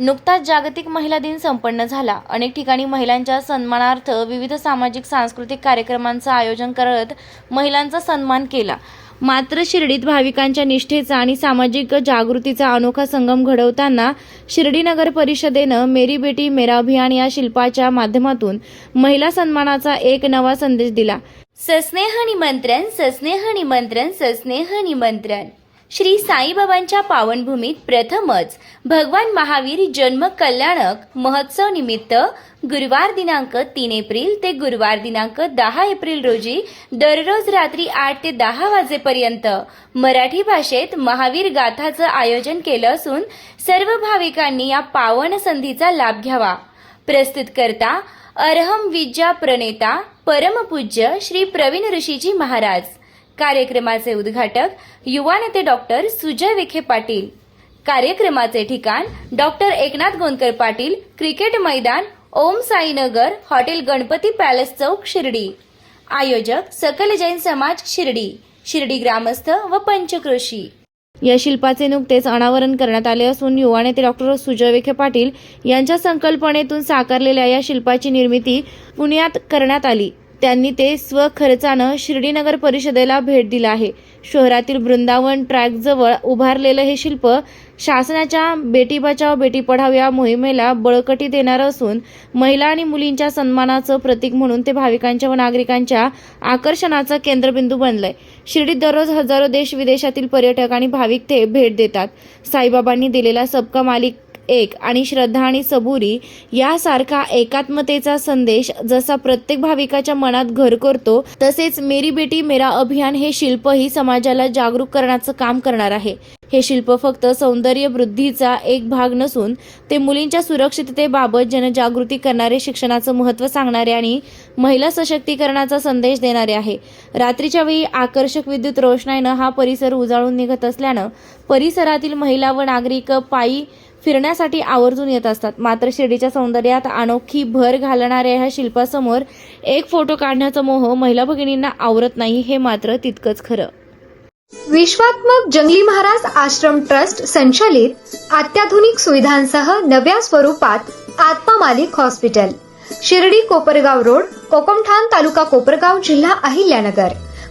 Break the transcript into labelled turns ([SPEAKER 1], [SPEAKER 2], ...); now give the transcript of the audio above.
[SPEAKER 1] नुकताच जागतिक महिला दिन संपन्न झाला. अनेक ठिकाणी महिलांच्या सन्मानार्थ विविध सामाजिक सांस्कृतिक कार्यक्रमांचं आयोजन करत महिलांचा सन्मान केला. मात्र शिर्डीत भाविकांच्या निष्ठेचा आणि सामाजिक जागृतीचा अनोखा संगम घडवताना शिर्डी नगर परिषदेनं मेरी बेटी मेरा अभियान या शिल्पाच्या माध्यमातून महिला सन्मानाचा एक नवा संदेश दिला. सस्नेह निमंत्रण सस्नेह निमंत्रण सस्नेह निमंत्रण. श्री साईबाबांच्या पावनभूमीत प्रथमच भगवान महावीर जन्म कल्याणक महोत्सव निमित्त गुरुवार दिनांक तीन एप्रिल ते गुरुवार दिनांक दहा एप्रिल रोजी दररोज रात्री आठ ते दहा वाजेपर्यंत मराठी भाषेत महावीर गाथाचं आयोजन केलं असून सर्व भाविकांनी या पावन संधीचा लाभ घ्यावा. प्रस्तुत करता अर्हम विद्या प्रणेता परमपूज्य श्री प्रवीण ऋषीजी महाराज. कार्यक्रमाचे उद्घाटक युवा नेते डॉक्टर सुजय विखे पाटील. कार्यक्रमाचे ठिकाण डॉक्टर एकनाथ गोंदकर पाटील क्रिकेट मैदान ओम साईनगर हॉटेल गणपती पॅलेस चौक शिर्डी. आयोजक सकल जैन समाज शिर्डी शिर्डी ग्रामस्थ व पंचकृषी या शिल्पाचे नुकतेच अनावरण करण्यात आले असून युवा नेते डॉक्टर सुजय विखे पाटील यांच्या संकल्पनेतून साकारलेल्या या शिल्पाची निर्मिती पुण्यात करण्यात आली. त्यांनी ते स्वखर्चानं शिर्डी नगर परिषदेला भेट दिला आहे. शहरातील वृंदावन ट्रॅकजवळ उभारलेलं हे शिल्प शासनाच्या बेटी बचाव बेटी पढाव या मोहिमेला बळकटी देणारं असून महिला आणि मुलींच्या सन्मानाचं प्रतीक म्हणून ते भाविकांच्या व नागरिकांच्या आकर्षणाचं केंद्रबिंदू बनलंय. शिर्डीत दररोज हजारो देश विदेशातील पर्यटक आणि भाविक ते भेट देतात. साईबाबांनी दिलेला सबका मालिक एक आणि श्रद्धा आणि सबुरी यासारखा एकात्मतेचा संदेश जसा प्रत्येक भाविकाच्या मनात घर करतो तसेच मेरी बेटी मेरा अभियान हे शिल्पही समाजाला जागरूक करण्याचं काम करणार आहे. हे शिल्प फक्त सौंदर्य वृद्धीचा एक भाग नसून ते मुलींच्या सुरक्षिततेबाबत जनजागृती करणारे शिक्षणाचं महत्त्व सांगणारे आणि महिला सशक्तीकरणाचा संदेश देणारे आहे. रात्रीच्या वेळी आकर्षक विद्युत रोषणाईनं हा परिसर उजाळून निघत असल्यानं परिसरातील महिला व नागरिक पायी फिरण्यासाठी आवर्जून येत असतात. मात्र शिर्डीच्या सौंदर्यात अनोखी भर घालणाऱ्या ह्या शिल्पासमोर एक फोटो काढण्याचा मोह महिला भगिनींना आवरत नाही हे मात्र तितकंच खरं.
[SPEAKER 2] विश्वात्मक जंगली महाराज आश्रम ट्रस्ट संचालित अत्याधुनिक सुविधांसह नव्या स्वरूपात आत्मा मालिक हॉस्पिटल. शिर्डी कोपरगाव रोड कोकमठाण तालुका कोपरगाव जिल्हा अहिल्यानगर.